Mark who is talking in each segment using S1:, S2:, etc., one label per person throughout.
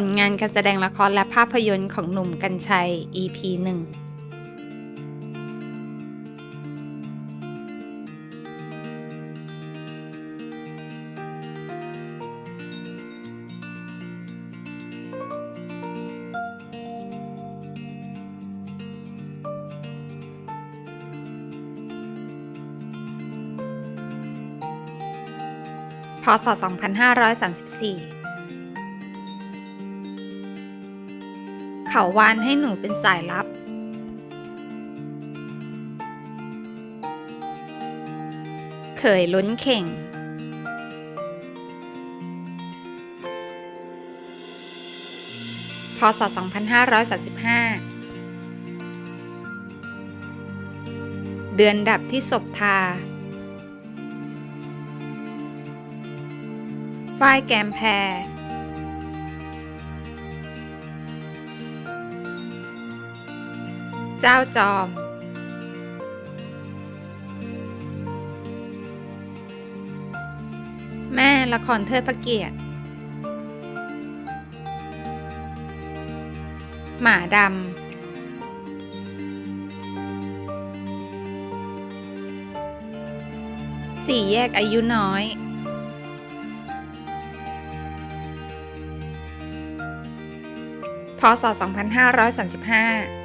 S1: ผลงานการแสดงละครและภาพยนตร์ของหนุ่มกัญชัย EP หนึ่งพศ 2534 เขาวานให้หนูเป็นสายลับ เขยล้นเข่ง พศ 2535 เดือนดับที่ศพทา ฝ้ายแกมแพร เจ้าจอม แม่ละครเทิดพระเกียรติ หมาดำสี่แยกอายุน้อยพศ 2535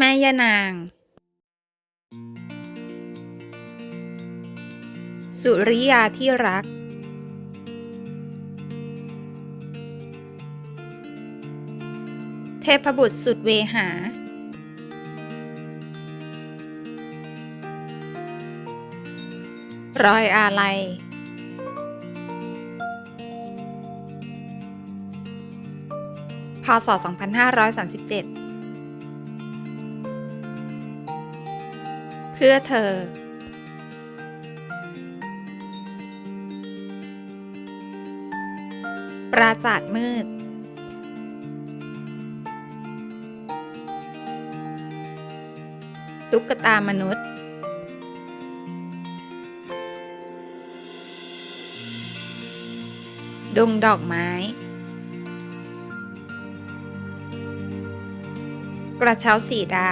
S1: แม่ยานาง สุริยาที่รัก เทพบุตรสุดเวหา รอยอาลัย พศ 2537 พื่อเธอ ปราสาทมืด ตุ๊กตามนุษย์ ดงดอกไม้ กระเช้าสีดา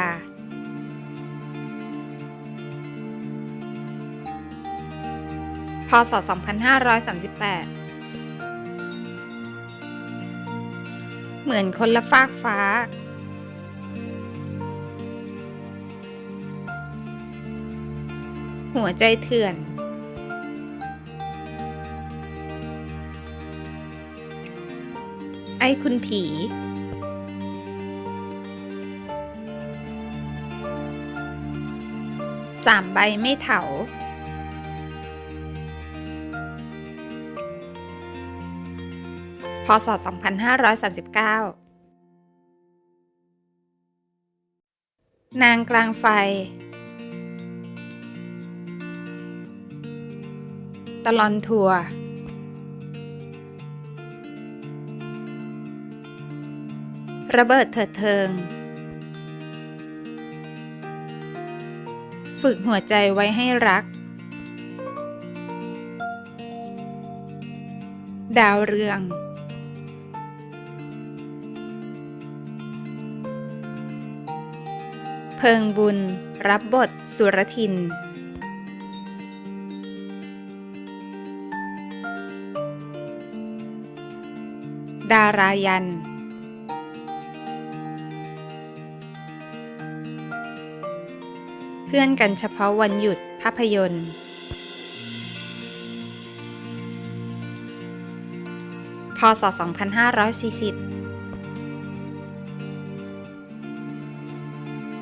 S1: ศ 2538 เหมือนคนละฟากฟ้า หัวใจเถื่อน ไอ้คุณผี สามใบไม่เถา พศ 2539 นางกลางไฟ ตลอนทัวร์ระเบิดเถิดเทิง ฝึกหัวใจไว้ให้รัก ดาวเรือง พิงบุญ รับบท สุรทิน ดารายัน เพื่อนกันเฉพาะวันหยุดภาพยนตร์ พศ 2540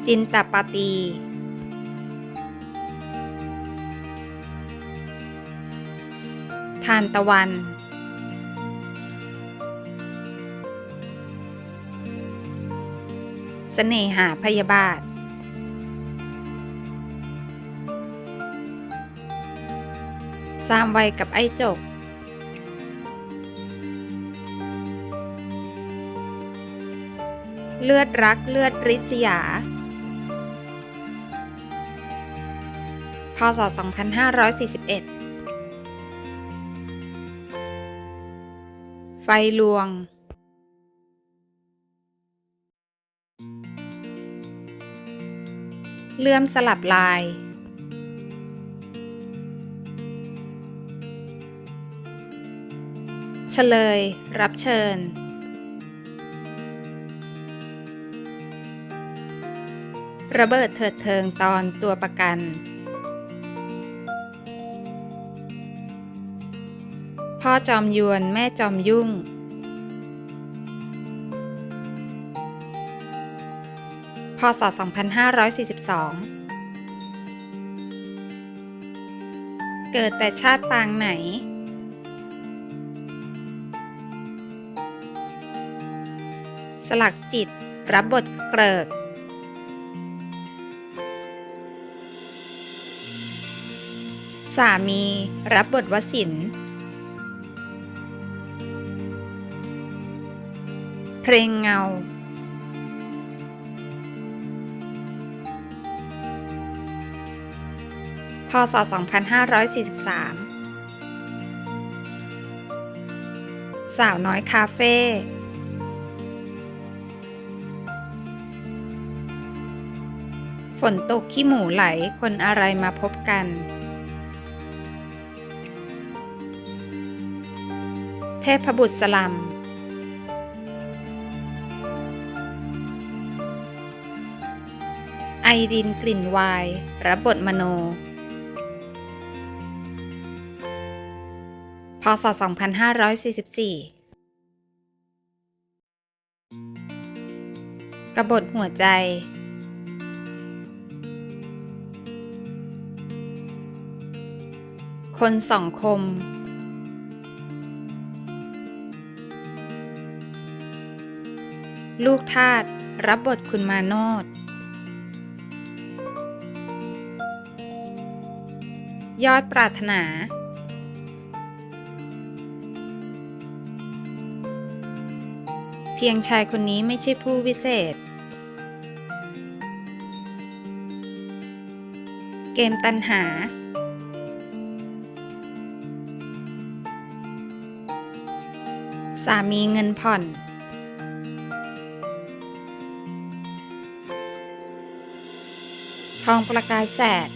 S1: จินตปาตี ทานตะวัน เสน่หาพยาบาท สามไวกับไอ้จก เลือดรักเลือดริษยา พศ 2541 ไฟลวง เลื่อมสลับลาย เฉลย รับเชิญ ระเบิดเถิดเทิงตอนตัวประกัน พ่อจอมยวนแม่จอมยุ่ง พศ 2542 เกิดแต่ชาติปางไหน สลักจิตรับบทเกริกสามีรับบทวสิน เพลงเงาพศ 2543 สาวน้อยคาเฟ่ฝนตกขี้หมูไหลคนอะไรมาพบกัน เทพบุตรสลัม ไอดินกลิ่นวายรับบทมโน พศ 2544 กบฏหัวใจ คนสองคม ลูกทาสรับบทคุณมาโนด ยอดปรารถนาเพียงชายคนนี้ไม่ใช่ผู้วิเศษ เกมตันหา สามีเงินผ่อน ทองประกายแสด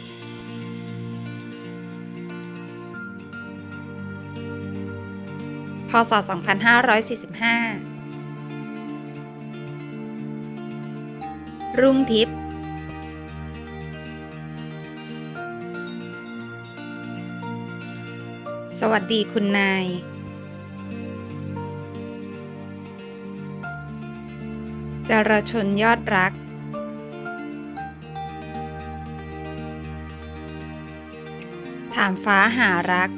S1: พศ 2545 รุ่งทิพย์สวัสดีคุณนาย จรชนยอดรัก ถามฟ้าหารัก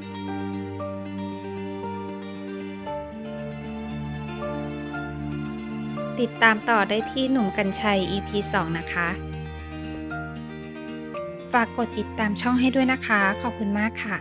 S1: ติดตามต่อได้ที่หนุ่มกัญชัย EP 2 นะคะ ฝากกดติดตามช่องให้ด้วยนะคะ ขอบคุณมากค่ะ